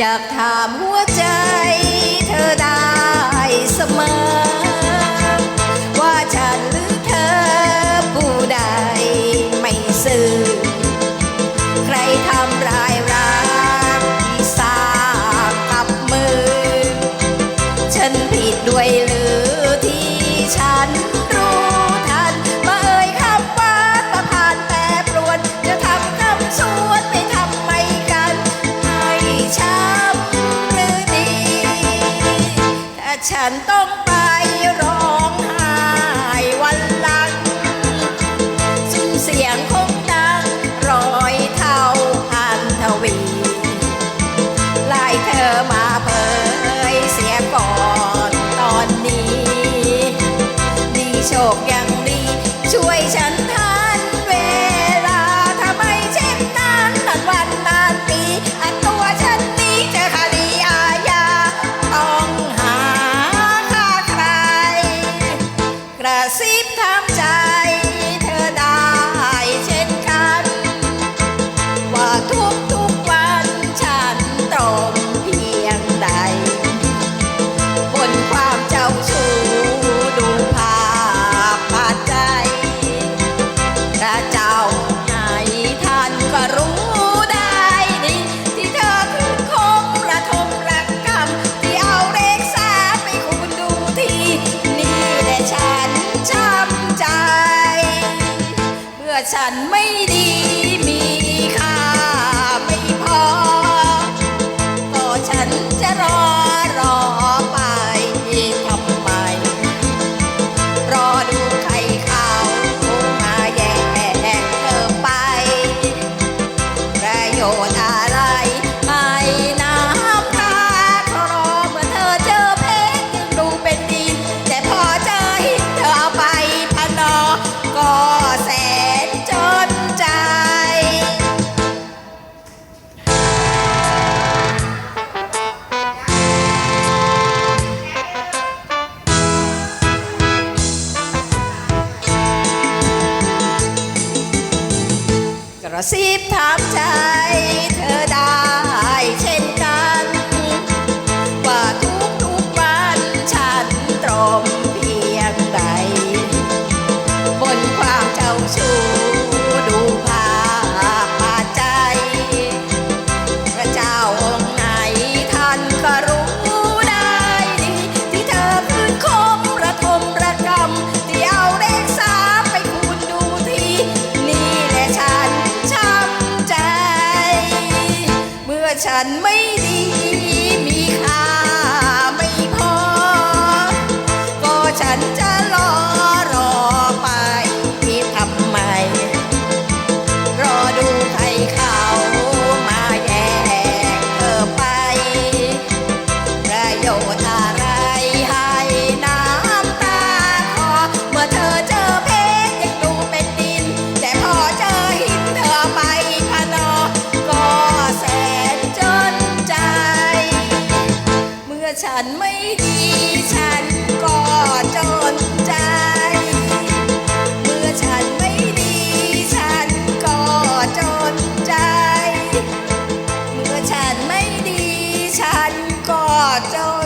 อยากถามหัวใจเธอได้เสมอ ว่าฉันหรือเธอผู้ใดไม่ซื่อใครทำร้ายรักที่สากับมือ ฉันผิดด้วย ฉันต้องไปร้องไห้วันลา así ฉันไม่ดีมีค่าไม่พอ ก็ฉันจะรอรอไปทำไม รอดูใครเขามาแย่งเธอไป ประโยชน์ ระซิบถามใจ ฉันไม่ดีมีค่าไม่พอก็ฉันจะ ฉันไม่ดีฉันก็จนใจ เมื่อฉันไม่ดีฉันก็จนใจ เมื่อฉันไม่ดีฉันก็จน